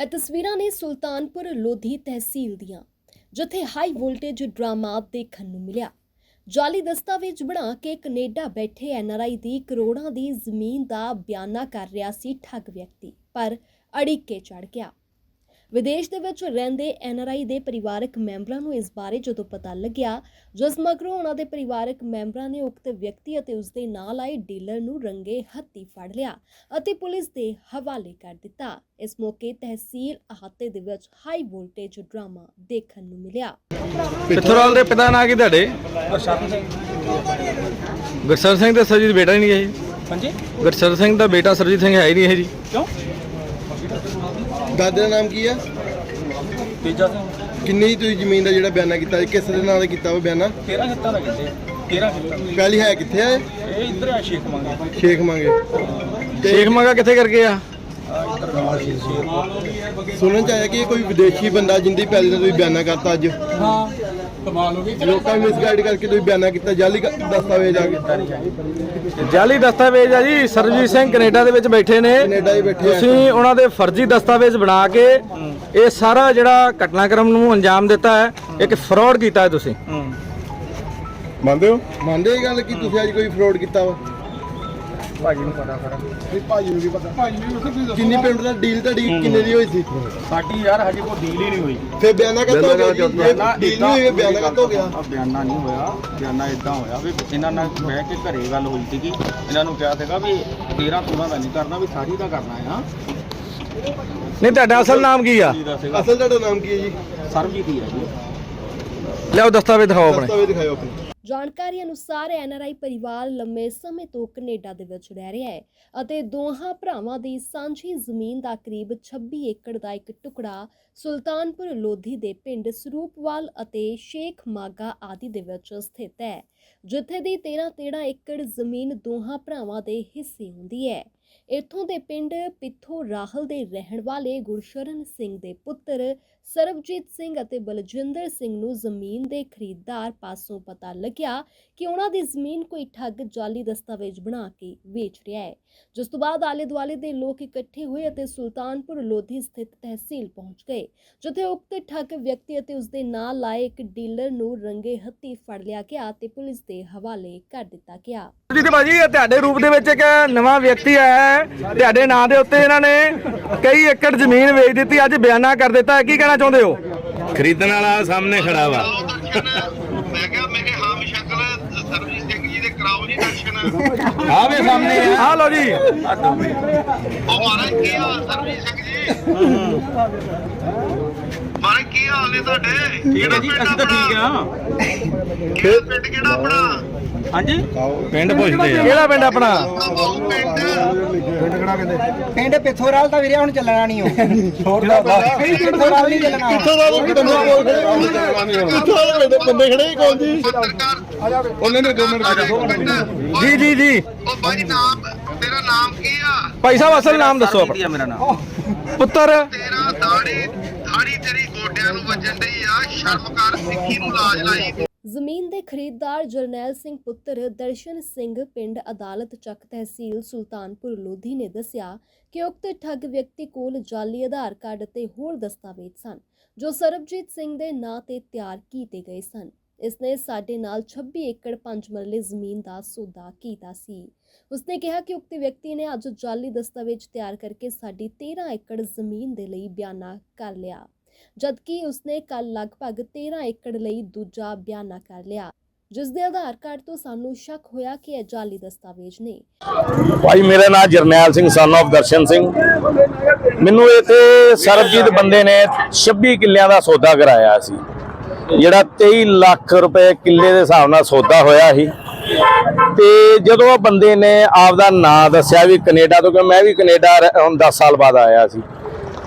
ਇਹ ਤਸਵੀਰਾਂ ਨੇ ਸੁਲਤਾਨਪੁਰ ਲੋਧੀ ਤਹਿਸੀਲ ਦੀਆਂ, ਜਿੱਥੇ ਹਾਈ ਵੋਲਟੇਜ ਡਰਾਮਾ ਦੇਖਣ ਨੂੰ ਮਿਲਿਆ। ਜਾਲੀ ਦਸਤਾਵੇਜ਼ ਬਣਾ ਕੇ ਕੈਨੇਡਾ ਬੈਠੇ ਐਨਆਰਆਈ ਦੀ ਕਰੋੜਾਂ ਦੀ ਜ਼ਮੀਨ ਦਾ ਬਿਆਨਾ ਕਰ ਰਿਹਾ ਸੀ ਠੱਗ ਵਿਅਕਤੀ, ਪਰ ਅੜਿੱਕੇ ਚੜ ਗਿਆ। ਵਿਦੇਸ਼ ਦੇ ਵਿੱਚ ਰਹਿੰਦੇ ਐਨਆਰਆਈ ਦੇ ਪਰਿਵਾਰਕ ਮੈਂਬਰਾਂ ਨੂੰ ਇਸ ਬਾਰੇ ਜਦੋਂ ਪਤਾ ਲੱਗਿਆ ਜਿਸ ਮਗਰੋਂ ਉਹਨਾਂ ਦੇ ਪਰਿਵਾਰਕ ਮੈਂਬਰਾਂ ਨੇ ਉਕਤ ਵਿਅਕਤੀ ਅਤੇ ਉਸ ਦੇ ਨਾਲ ਆਏ ਡੀਲਰ ਨੂੰ ਰੰਗੇ ਹੱਥੀ ਫੜ ਲਿਆ ਅਤੇ ਪੁਲਿਸ ਦੇ ਹਵਾਲੇ ਕਰ ਦਿੱਤਾ। ਇਸ ਮੌਕੇ ਤਹਿਸੀਲ ਅਹਾਤੇ ਦੇ ਵਿੱਚ ਹਾਈ ਵੋਲਟੇਜ ਡਰਾਮਾ ਦੇਖਣ ਨੂੰ ਮਿਲਿਆ। ਪਿੱਥੋਰਾਲ ਦੇ ਪਿਤਾ ਨਾਂ ਕੀ ਤੁਹਾਡੇ? ਗੁਰਸਰ ਸਿੰਘ। ਤੇ ਸਰਜੀਤ ਬੇਟਾ ਹੀ ਨਹੀਂ ਹੈ ਜੀ ਹਾਂਜੀ। ਗੁਰਸਰ ਸਿੰਘ ਦਾ ਬੇਟਾ ਸਰਜੀਤ ਸਿੰਘ ਹੈ ਹੀ ਨਹੀਂ ਇਹ ਜੀ। ਕਿਉਂ? ਦਾਦੇ ਦਾ ਨਾਮ ਕੀ ਆ? ਤੀਜਾ ਸਿੰਘ। ਕਿੰਨੀ ਤੁਸੀਂ ਜ਼ਮੀਨ ਦਾ ਜਿਹੜਾ ਬਿਆਨਾ ਕੀਤਾ ਕਿਸ ਦੇ ਨਾਂ ਦਾ ਕੀਤਾ ਉਹ ਬਿਆਨਾ? 13 ਹਿੱਤਾਂ ਦਾ ਕਹਿੰਦੇ 13 ਹਿੱਤਾਂ ਪਹਿਲੀ ਹੈ ਕਿੱਥੇ ਆ ਇਹ? ਇੱਧਰ ਆ ਸ਼ੇਖ ਮੰਗੇ। ਸ਼ੇਖ ਮੰਗੇ। ਸ਼ੇਖ ਮੰਗਾ ਕਿੱਥੇ ਕਰਕੇ ਆ? ਨਾਲ ਸੁਣਨ ਚ ਆਇਆ ਕਿ ਇਹ ਕੋਈ ਵਿਦੇਸ਼ੀ ਬੰਦਾ ਜਿੰਦੀ ਪਹਿਲੇ ਦਾ ਤੁਸੀਂ ਬਿਆਨਾ ਕਰਤਾ ਅੱਜ? ਹਾਂ। ਕਮਾਲ ਹੋ ਗਈ। ਲੋਕਾਂ ਨੂੰ ਮਿਸਗਾਈਡ ਕਰਕੇ ਤੁਸੀਂ ਬਿਆਨਾ ਕੀਤਾ ਜਾਲੀ ਦਸਤਾਵੇਜ਼ ਆ ਕੇ ਜਾਲੀ ਦਸਤਾਵੇਜ਼ ਆ ਜੀ ਸਰਜੀਤ ਸਿੰਘ ਕੈਨੇਡਾ ਦੇ ਵਿੱਚ ਬੈਠੇ ਨੇ। ਕੈਨੇਡਾ ਹੀ ਬੈਠੇ ਤੁਸੀਂ ਉਹਨਾਂ ਦੇ ਫਰਜ਼ੀ ਦਸਤਾਵੇਜ਼ ਬਣਾ ਕੇ ਇਹ ਸਾਰਾ ਜਿਹੜਾ ਘਟਨਾਕ੍ਰਮ ਨੂੰ ਅੰਜਾਮ ਦਿੱਤਾ ਹੈ ਇੱਕ ਫਰਾਡ ਕੀਤਾ ਹੈ ਤੁਸੀਂ। ਮੰਨਦੇ ਹੋ? ਮੰਨਦੇ ਇਹ ਗੱਲ ਕਿ ਤੁਸੀਂ ਅੱਜ ਕੋਈ ਫਰਾਡ ਕੀਤਾ ਵਾ? ਭਾਜੀ ਨੂੰ ਪਤਾ ਫਿਰ ਭਾਜੀ ਨੂੰ ਵੀ ਪਤਾ। ਭਾਜੀ ਨੂੰ ਕਿੰਨੀ ਪਿੰਡ ਦਾ ਡੀਲ ਤੁਹਾਡੀ ਕਿੰਨੇ ਦੀ ਹੋਈ ਸੀ? ਸਾਡੀ ਯਾਰ ਹਜੇ ਕੋਈ ਡੀਲ ਹੀ ਨਹੀਂ ਹੋਈ। ਫਿਰ ਬਿਆਨਾ ਕਦੋਂ ਹੋ ਗਿਆ ਡੀਲ ਨਹੀਂ ਹੋਈ ਬਿਆਨਾ ਕਦੋਂ ਹੋ ਗਿਆ? ਆ ਬਿਆਨਾ ਨਹੀਂ ਹੋਇਆ। ਬਿਆਨਾ ਇਦਾਂ ਹੋਇਆ ਵੀ ਇਹਨਾਂ ਨਾਲ ਬਹਿ ਕੇ ਘਰੇ ਗੱਲ ਹੋਈ ਸੀਗੀ। ਇਹਨਾਂ ਨੂੰ ਕਿਹਾ ਸੀਗਾ ਵੀ 13 13 ਦਾ ਨਹੀਂ ਕਰਨਾ ਵੀ ਸਾਰੀ ਦਾ ਕਰਨਾ ਆ। ਨਹੀਂ ਤੁਹਾਡਾ ਅਸਲ ਨਾਮ ਕੀ ਆ? ਅਸਲ ਤੁਹਾਡਾ ਨਾਮ ਕੀ ਹੈ ਜੀ? ਸਰਬਜੀਤ ਹੀ ਹੈ ਜੀ। ਲਿਆਓ ਦਸਤਾਵੇਜ਼ ਦਿਖਾਓ ਆਪਣੇ। ਦਸਤਾਵੇਜ਼ ਦਿਖਾਓ ਆਪਣੇ। ਜਾਣਕਾਰੀ ਅਨੁਸਾਰ ਐਨਆਰਆਈ ਪਰਿਵਾਰ ਲੰਮੇ ਸਮੇਂ ਤੋਂ ਕੈਨੇਡਾ ਦੇ ਵਿੱਚ ਰਹਿ ਰਿਹਾ ਹੈ ਅਤੇ ਦੋਹਾਂ ਭਰਾਵਾਂ ਦੀ ਸਾਂਝੀ ਜ਼ਮੀਨ ਦਾ ਕਰੀਬ 26 ਏਕੜ ਦਾ ਇੱਕ ਟੁਕੜਾ ਸੁਲਤਾਨਪੁਰ ਲੋਧੀ ਦੇ ਪਿੰਡ ਸਰੂਪਵਾਲ ਅਤੇ ਸ਼ੇਖ ਮਾਗਾ ਆਦਿ ਦੇ ਵਿੱਚ ਸਥਿਤ ਹੈ, ਜਿੱਥੇ ਦੀ 13-13 ਏਕੜ ਜ਼ਮੀਨ ਦੋਹਾਂ ਭਰਾਵਾਂ ਦੇ ਹਿੱਸੇ ਹੁੰਦੀ ਹੈ। ਇੱਥੋਂ ਦੇ ਪਿੰਡ ਪਿੱਥੋ ਰਾਹਲ ਦੇ ਰਹਿਣ ਵਾਲੇ ਗੁਰਸ਼ਰਨ ਸਿੰਘ ਦੇ ਪੁੱਤਰ ਸਰਬਜੀਤ ਸਿੰਘ ਅਤੇ ਬਲਜਿੰਦਰ ਸਿੰਘ ਨੂੰ ਜ਼ਮੀਨ ਦੇ ਖਰੀਦਦਾਰ ਪਾਸੋਂ ਪਤਾ ਲੱਗਿਆ ਕਿ ਉਹਨਾਂ ਦੀ ਜ਼ਮੀਨ ਕੋਈ ਠੱਗ ਜਾਲੀ ਦਸਤਾਵੇਜ਼ ਬਣਾ ਕੇ ਵੇਚ ਰਿਹਾ ਹੈ। ਜਿਸ ਤੋਂ ਬਾਅਦ ਆਲੇ ਦੁਆਲੇ ਦੇ ਲੋਕ ਇਕੱਠੇ ਹੋਏ ਅਤੇ ਸੁਲਤਾਨਪੁਰ ਲੋਧੀ ਸਥਿਤ ਤਹਿਸੀਲ ਪਹੁੰਚ ਗਏ, ਜਿੱਥੇ ਉਕਤ ਠੱਗ ਵਿਅਕਤੀ ਅਤੇ ਉਸਦੇ ਨਾਲ ਲਾਏ ਇੱਕ ਡੀਲਰ ਨੂੰ ਰੰਗੇ ਹੱਥੀ ਫੜ ਲਿਆ ਗਿਆ ਤੇ ਪੁਲਿਸ ਦੇ ਹਵਾਲੇ ਕਰ ਦਿੱਤਾ ਗਿਆ। ਜੀ ਤੇ ਭਾਜੀ ਇਹ ਤੁਹਾਡੇ ਰੂਪ ਦੇ ਵਿੱਚ ਇੱਕ ਨਵਾਂ ਵਿਅਕਤੀ ਆਇਆ ਹੈ। ਤੁਹਾਡੇ ਨਾਂ ਦੇ ਉੱਤੇ ਇਹਨਾਂ ਨੇ ਕਈ ਏਕੜ ਜ਼ਮੀਨ ਵੇਚ ਦਿੱਤੀ। ਅੱਜ ਬਿਆਨਾ ਕਰ ਦਿੱਤਾ ਹੈ। ਕੀ ਕਹਿਣਾ ਚਾਹੁੰਦੇ ਹੋ? ਖਰੀਦਣ ਵਾਲਾ ਸਾਹਮਣੇ ਖੜਾ ਵਾ। ਮੈਂ ਕਿਹਾ ਮੈਂ ਕਿਹਾ ਹਾਂ ਸ਼ਕਲ ਸਰਬਜੀਤ ਸਿੰਘ ਜੀ ਦੇ ਕਰਾਓ ਜੀ ਦਰਸ਼ਨ। ਆਵੇ ਸਾਹਮਣੇ ਆ। ਲਓ ਜੀ। ਉਹ ਮਹਾਰਾਜ ਕੀ ਹਾਲ ਸਰਬਜੀਤ ਸਿੰਘ ਜੀ? ਮਹਾਰਾਜ ਕੀ ਹਾਲ ਨੇ ਤੁਹਾਡੇ? ਠੀਕ ਹੈ ਜੀ ਅਸੀਂ ਤਾਂ ਠੀਕ ਆ। ਕਿਹੜਾ ਪਿੰਡ ਕਿਹੜਾ ਆਪਣਾ? ਹਾਂਜੀ? ਪਿੰਡ ਪੁੱਛਦੇ ਆ। ਕਿਹੜਾ ਪਿੰਡ ਆਪਣਾ ਪਿੰਡ ਪਿੰਡ ਪਿੱਥੋਰਾਲ ਤਾਂ ਵੀਰੇ ਹੁਣ ਚੱਲਣਾ ਨਹੀਂ ਉਹ। ਪਿੱਥੋਰਾਲ ਨਹੀਂ ਚੱਲਣਾ। ਕਿੱਥੋਂ ਦਾ ਉਹ ਬੰਦੇ ਕੋਲ ਖੜੇ ਹੋ ਕਿੱਥੋਂ ਦਾ ਬੰਦੇ ਖੜੇ ਜੀ ਪੱਤਰਕਾਰ ਉਹਨੇ ਨੇ ਦੋ ਮਿੰਟ ਜੀ ਜੀ ਜੀ। ਉਹ ਬਾਈ ਨਾਮ ਤੇਰਾ ਨਾਮ ਕੀ ਆ? ਭਾਈ ਸਾਹਿਬ ਅਸਲ ਨਾਮ ਦੱਸੋ ਸਰਬਜੀਤ ਆਪਣਾ। ਹੀ ਆ ਮੇਰਾ ਨਾਮ। ਪੁੱਤਰ। ਤੇਰਾ ਦਾੜੀ ਦਾੜੀ ਤੇਰੀ ਗੋਡਿਆਂ ਨੂੰ ਵੱਜਣ ਡਈ ਆ। ਸ਼ਰਮ ਕਰ ਸਿੱਖੀ ਨੂੰ ਲਾਜ ਲਾਈ। ਜ਼ਮੀਨ ਦੇ ਖਰੀਦਦਾਰ ਜਰਨੈਲ ਸਿੰਘ ਪੁੱਤਰ ਦਰਸ਼ਨ ਸਿੰਘ ਪਿੰਡ ਅਦਾਲਤ ਚੱਕ ਤਹਿਸੀਲ ਸੁਲਤਾਨਪੁਰ ਲੋਧੀ ਨੇ ਦੱਸਿਆ ਕਿ ਉਕਤ ਠੱਗ ਵਿਅਕਤੀ ਕੋਲ ਜਾਲੀ ਆਧਾਰ ਕਾਰਡ ਅਤੇ ਹੋਰ ਦਸਤਾਵੇਜ਼ ਸਨ, ਜੋ ਸਰਬਜੀਤ ਸਿੰਘ ਦੇ ਨਾਂ ਤੇ ਤਿਆਰ ਕੀਤੇ ਗਏ ਸਨ। ਇਸਨੇ ਸਾਡੇ ਨਾਲ 26 ਏਕੜ ਪੰਜ ਮਰਲੇ ਜ਼ਮੀਨ ਦਾ ਸੌਦਾ ਕੀਤਾ ਸੀ। ਉਸਨੇ ਕਿਹਾ ਕਿ ਉਕਤ ਵਿਅਕਤੀ ਨੇ ਅੱਜ ਜਾਲੀ ਦਸਤਾਵੇਜ਼ ਤਿਆਰ ਕਰਕੇ ਸਾਡੀ 13 ਏਕੜ ਜ਼ਮੀਨ ਦੇ ਲਈ ਬਿਆਨਾ ਕਰ ਲਿਆ। ਜਦਕਿ ਉਸਨੇ ਕੱਲ ਲਗਭਗ 13 ਏਕੜ ਲਈ ਦੂਜਾ ਬਿਆਨਾ ਕਰ ਲਿਆ ਜਿਸ ਦੇ ਆਧਾਰ ਕਾਰਡ ਤੋਂ ਸਾਨੂੰ ਸ਼ੱਕ ਹੋਇਆ ਕਿ ਇਹ ਜਾਲੀ ਦਸਤਾਵੇਜ਼ ਨੇ। ਭਾਈ, ਮੇਰਾ ਨਾਮ ਜਰਨੈਲ ਸਿੰਘ ਸਨ of ਦਰਸ਼ਨ ਸਿੰਘ। ਮੈਨੂੰ ਇੱਥੇ ਸਰਬਜੀਤ ਬੰਦੇ ਨੇ 26 ਕਿੱਲਿਆਂ ਦਾ ਸੌਦਾ ਕਰਾਇਆ ਸੀ, ਜਿਹੜਾ 23 ਲੱਖ ਰੁਪਏ ਕਿੱਲੇ ਦੇ ਹਿਸਾਬ ਨਾਲ ਸੌਦਾ ਹੋਇਆ ਸੀ। ਤੇ ਜਦੋਂ ਉਹ ਬੰਦੇ ਨੇ ਆਪਦਾ ਨਾਂ ਦੱਸਿਆ ਵੀ ਕੈਨੇਡਾ ਤੋਂ ਕਿ ਮੈਂ ਵੀ ਕੈਨੇਡਾ ਰਹਿ- ਹੁਣ 10 ਸਾਲ ਬਾਅਦ ਆਇਆ ਸੀ।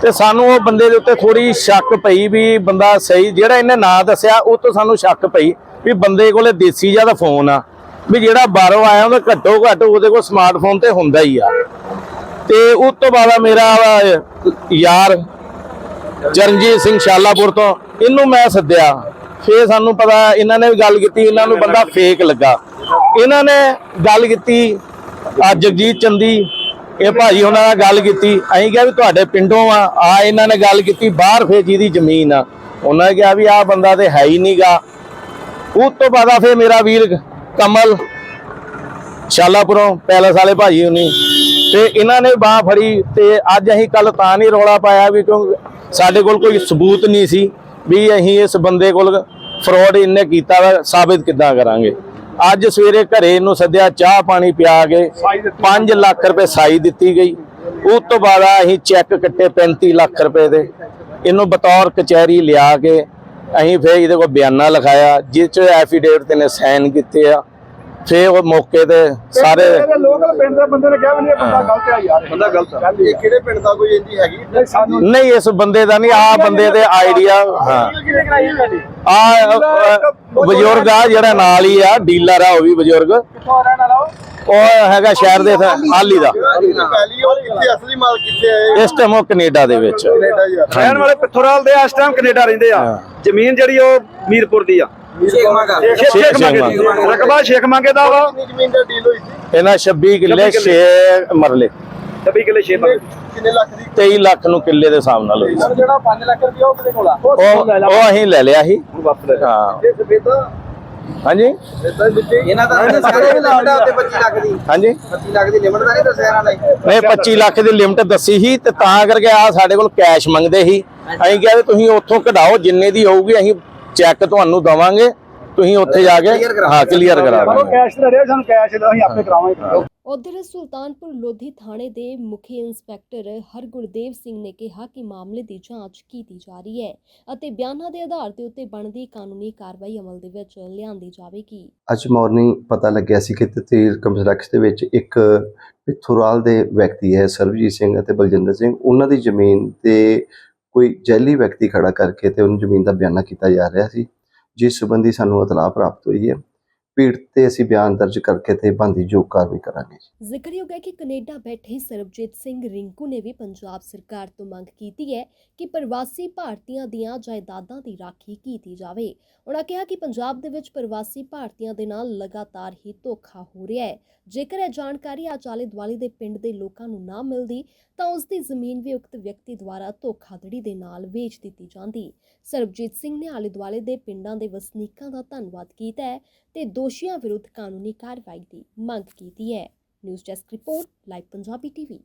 ਤੇ ਸਾਨੂੰ ਉਹ ਬੰਦੇ ਦੇ ਉੱਤੇ ਥੋੜੀ ਸ਼ੱਕ ਪਈ ਵੀ ਬੰਦਾ ਸਹੀ, ਜਿਹੜਾ ਇਹਨੇ ਨਾਂ ਦੱਸਿਆ, ਉਹ ਤੋਂ ਸਾਨੂੰ ਸ਼ੱਕ ਪਈ ਵੀ ਬੰਦੇ ਕੋਲੇ ਦੇਸੀ ਜਿਹਾ ਦਾ ਫੋਨ ਆ। ਵੀ ਜਿਹੜਾ ਬਾਹਰੋਂ ਆਇਆ ਉਹਦਾ ਘੱਟੋ ਘੱਟ ਉਹਦੇ ਕੋਲ ਸਮਾਰਟਫੋਨ ਤੇ ਹੁੰਦਾ ਹੀ ਆ। ਤੇ ਉਸ ਤੋਂ ਬਾਅਦ ਮੇਰਾ ਯਾਰ ਚਰਨਜੀਤ ਸਿੰਘ ਸ਼ਾਲਾਪੁਰ ਤੋਂ, ਇਹਨੂੰ ਮੈਂ ਸੱਦਿਆ। ਫੇਰ ਸਾਨੂੰ ਪਤਾ, ਇਹਨਾਂ ਨੇ ਵੀ ਗੱਲ ਕੀਤੀ, ਇਹਨਾਂ ਨੂੰ ਬੰਦਾ ਫੇਕ ਲੱਗਾ। ਇਹਨਾਂ ਨੇ ਗੱਲ ਕੀਤੀ ਜਗਜੀਤ ਚੰਦੀ ਇਹ ਭਾਜੀ ਉਹਨਾਂ ਨਾਲ ਗੱਲ ਕੀਤੀ। ਅਸੀਂ ਕਿਹਾ ਵੀ ਤੁਹਾਡੇ ਪਿੰਡੋਂ ਆ ਆ ਇਹਨਾਂ ਨੇ ਗੱਲ ਕੀਤੀ, ਬਾਹਰ ਫੇਰ ਜਿਹਦੀ ਜ਼ਮੀਨ ਆ। ਉਹਨਾਂ ਨੇ ਕਿਹਾ ਵੀ ਆਹ ਬੰਦਾ ਤੇ ਹੈ ਹੀ ਨਹੀਂਗਾ ਉਸ ਤੋਂ ਬਾਅਦ ਆ ਮੇਰਾ ਵੀਰ ਕਮਲ, ਸ਼ਾਲਾਪੁਰੋਂ, ਪੈਲਸ ਵਾਲੇ ਭਾਜੀ ਹੁਣੀ। ਤੇ ਇਹਨਾਂ ਨੇ ਬਾਹ ਫੜੀ ਤੇ ਅੱਜ ਅਸੀਂ ਕੱਲ ਤਾਂ ਨਹੀਂ ਰੌਲਾ ਪਾਇਆ ਵੀ ਕਿਉਂ ਸਾਡੇ ਕੋਲ ਕੋਈ ਸਬੂਤ ਨਹੀਂ ਸੀ ਵੀ ਅਸੀਂ ਇਸ ਬੰਦੇ ਕੋਲ ਫਰਾਡ ਇਹਨੇ ਕੀਤਾ ਵਾ, ਸਾਬਿਤ ਕਿੱਦਾਂ ਕਰਾਂਗੇ। ਅੱਜ ਸਵੇਰੇ ਘਰੇ ਇਹਨੂੰ ਸੱਦਿਆ ਚਾਹ ਪਾਣੀ ਪਿਆ ਕੇ 5 ਲੱਖ ਰੁਪਏ ਸਾਈ ਦਿੱਤੀ ਗਈ। ਉਸ ਤੋਂ ਬਾਅਦ ਅਸੀਂ ਚੈੱਕ ਕੱਟੇ 35 ਲੱਖ ਰੁਪਏ ਦੇ। ਇਹਨੂੰ ਬਤੌਰ ਕਚਹਿਰੀ ਲਿਆ ਕੇ ਅਸੀਂ ਫਿਰ ਇਹਦੇ ਕੋਲ ਬਿਆਨਾ ਲਿਖਾਇਆ ਜਿਸ ਚ ਐਫੀਡੇਵਿਟ ਤੇ ਨੇ ਸਾਈਨ ਕੀਤੇ ਆ। ਫਿਰ ਉਹ ਮੌਕੇ ਤੇ ਸਾਰੇ ਲੋਕਲ ਪਿੰਡ ਦੇ ਬੰਦੇ ਨੇ ਕਿਹਾ ਵੀ ਇਹ ਬੰਦਾ ਗਲਤ ਆ ਯਾਰ। ਬੰਦਾ ਗਲਤ ਆ। ਇਹ ਕਿਹੜੇ ਪਿੰਡ ਦਾ ਕੋਈ ਇੰਦੀ ਹੈਗੀ? ਸਾਨੂੰ ਨਹੀਂ ਇਸ ਬੰਦੇ ਦਾ ਨਹੀਂ ਆ ਬੰਦੇ ਦੇ ਆਈਡੀਆ ਹਾਂ। ਆ ਬਜ਼ੁਰਗ ਆ ਜਿਹੜਾ ਨਾਲ ਹੀ ਆ ਡੀਲਰ ਆ ਉਹ ਵੀ ਬਜ਼ੁਰਗ। ਕਿੱਥੋਂ ਰਹਿਣ ਵਾਲਾ ਉਹ ਹੈਗਾ ਸ਼ਹਿਰ ਦੇ ਹਾਲੀ ਦਾ। ਪਹਿਲੀ ਉਹ ਕਿੱਥੇ ਅਸਲੀ ਮਾਲ ਕਿੱਥੇ ਹੈ ਇਸ ਟਾਈਮ ਉਹ ਕੈਨੇਡਾ ਦੇ ਵਿੱਚ ਰਹਿਣ ਵਾਲੇ ਪਿੱਥੋਰਾਲ ਦੇ ਇਸ ਟਾਈਮ ਕੈਨੇਡਾ ਰਹਿੰਦੇ ਆ। ਜ਼ਮੀਨ ਜਿਹੜੀ ਉਹ ਮੀਰਪੁਰ ਦੀ ਆ। ਸ਼ੇਖ ਮੰਗਾ ਦੀ। ਮੰਗੇ। ਰਕਬਾ ਸ਼ੇਖ ਮੰਗੇ ਦਾ ਵਾ। ਜ਼ਮੀਨ ਦਾ ਡੀਲ ਹੋਈ ਸੀ? ਇਹਨਾਂ 26 ਕਿੱਲੇ 6 ਮਰਲੇ। 26 ਕਿੱਲੇ ਛੇ ਮੰਗੇ ਕਿੰਨੇ ਲੱਖ ਦੀ? 23 ਲੱਖ ਨੂੰ ਕਿੱਲੇ ਦੇ ਹਿਸਾਬ ਨਾਲ। ਹੋਈ ਸੀ। ਜਿਹੜਾ 5 ਲੱਖ ਰੁਪਇਆ ਉਹ ਕਿਹਦੇ ਕੋਲ ਆ। ਉਹ ਉਹ ਅਸੀਂ ਲੈ ਲਿਆ ਸੀ। ਵਾਪਸ ਲੈ ਹਾਂ। ਇਹ ਸਵੇਦਾ ਹਾਂਜੀ? ਵਿੱਚ ਇਹਨਾਂ ਦਾ ਸਾਰੇ ਲਿਮਟ ਆ। ਉੱਤੇ 25 ਲੱਖ ਦੀ। ਹਾਂਜੀ? 25 ਲੱਖ ਦੀ ਲਿਮਟ ਦਾ ਨਹੀਂ ਦੱਸਿਆ ਇਹਨਾਂ ਨੇ। ਮੈਂ 25 ਲੱਖ ਦੀ ਲਿਮਟ ਦੱਸੀ ਸੀ ਤੇ ਤਾਂ ਕਰਕੇ ਆ ਸਾਡੇ ਕੋਲ ਕੈਸ਼ ਮੰਗਦੇ ਸੀ। ਅਸੀਂ ਕਿਹਾ ਵੀ ਤੁਸੀਂ ਉੱਥੋਂ ਕਢਾਓ ਜਿੰਨੇ ਦੀ ਹੋਊਗੀ ਅਸੀਂ ਚੈੱਕ ਤੁਹਾਨੂੰ ਦਵਾਂਗੇ। ਤੁਸੀਂ ਉੱਥੇ ਜਾ ਕੇ ਹਾਂ ਕਲੀਅਰ ਕਰਾ ਦਾਂਗੇ ਕੈਸ਼ ਤੇ ਰਿਹਾ ਸਾਨੂੰ ਕੈਸ਼ ਦਾ ਅਸੀਂ ਆਪੇ ਕਰਾਵਾਂਗੇ। ਉਧਰ ਸੁਲਤਾਨਪੁਰ ਲੋਧੀ ਥਾਣੇ ਦੇ ਮੁਖੀ ਇੰਸਪੈਕਟਰ ਹਰਗੁਰਦੇਵ ਸਿੰਘ ਨੇ ਕਿਹਾ ਕਿ ਮਾਮਲੇ ਦੀ ਜਾਂਚ ਕੀਤੀ ਜਾ ਰਹੀ ਹੈ ਅਤੇ ਬਿਆਨਾਂ ਦੇ ਆਧਾਰ ਤੇ ਉੱਤੇ ਬਣਦੀ ਕਾਨੂੰਨੀ ਕਾਰਵਾਈ ਅਮਲ ਦੇ ਵਿੱਚ ਲਿਆਂਦੀ ਜਾਵੇਗੀ। ਅੱਜ ਮਾਰਨਿੰਗ ਪਤਾ ਲੱਗਿਆ ਸੀ ਕਿ ਤਹਿਸੀਲ ਕੰਪਲੈਕਸ ਦੇ ਵਿੱਚ ਇੱਕ ਪਿੱਥੋਰਾਲ ਦੇ ਵਿਅਕਤੀ ਹੈ, ਸਰਬਜੀਤ ਸਿੰਘ ਅਤੇ ਬਲਜਿੰਦਰ ਸਿੰਘ। ਉਹਨਾਂ ਦੀ ਜ਼ਮੀਨ ਤੇ ਕੋਈ ਜੈਲੀ ਵਿਅਕਤੀ ਖੜਾ ਕਰਕੇ ਤੇ ਉਹਨਾਂ ਜ਼ਮੀਨ ਦਾ ਬਿਆਨਾ ਕੀਤਾ ਜਾ ਰਿਹਾ ਸੀ, ਜਿਸ ਸੰਬੰਧੀ ਸਾਨੂੰ ਇਤਲਾਹ ਪ੍ਰਾਪਤ ਹੋਈ ਹੈ। ਪੀੜਤ ਤੇ ਅਸੀਂ ਬਿਆਨ ਦਰਜ ਕਰਕੇ ਤੇ ਬੰਦੀ ਜੋ ਕਾਰਵਾਈ ਕਰਾਂਗੇ ਜ਼ਿਕਰਯੋਗ ਹੈ ਕਿ ਕੈਨੇਡਾ ਬੈਠੇ ਸਰਬਜੀਤ ਸਿੰਘ ਰਿੰਕੂ ਨੇ ਵੀ ਪੰਜਾਬ ਸਰਕਾਰ ਤੋਂ ਮੰਗ ਕੀਤੀ ਹੈ ਕਿ ਪ੍ਰਵਾਸੀ ਭਾਰਤੀਆਂ ਦੀਆਂ ਜਾਇਦਾਦਾਂ ਦੀ ਰਾਖੀ ਕੀਤੀ ਜਾਵੇ। ਉਹਨਾਂ ਕਿਹਾ ਕਿ ਪੰਜਾਬ ਦੇ ਵਿੱਚ ਪ੍ਰਵਾਸੀ ਭਾਰਤੀਆਂ ਦੇ ਨਾਲ ਲਗਾਤਾਰ ਹੀ ਧੋਖਾ ਹੋ ਰਿਹਾ ਹੈ। ਜੇਕਰ ਇਹ ਜਾਣਕਾਰੀ ਆਚਾਲੇ ਦੁਆਲੇ ਦੇ ਪਿੰਡ ਦੇ ਲੋਕਾਂ ਨੂੰ ਨਾ ਮਿਲਦੀ, ਤਾਂ ਉਸ ਦੀ ਜ਼ਮੀਨ ਵੀ ਉਕਤ ਵਿਅਕਤੀ ਦੁਆਰਾ ਧੋਖਾਧੜੀ ਦੇ ਨਾਲ ਵੇਚ ਦਿੱਤੀ ਜਾਂਦੀ। ਸਰਬਜੀਤ ਸਿੰਘ ਨੇ ਆਲੇ ਦੁਆਲੇ ਦੇ ਪਿੰਡਾਂ ਦੇ ਵਸਨੀਕਾਂ ਦਾ ਧੰਨਵਾਦ ਕੀਤਾ ਹੈ ਤੇ ਦੋਸ਼ੀਆਂ ਵਿਰੁੱਧ ਕਾਨੂੰਨੀ ਕਾਰਵਾਈ ਦੀ ਮੰਗ ਕੀਤੀ ਹੈ। News desk report, live Punjabi TV.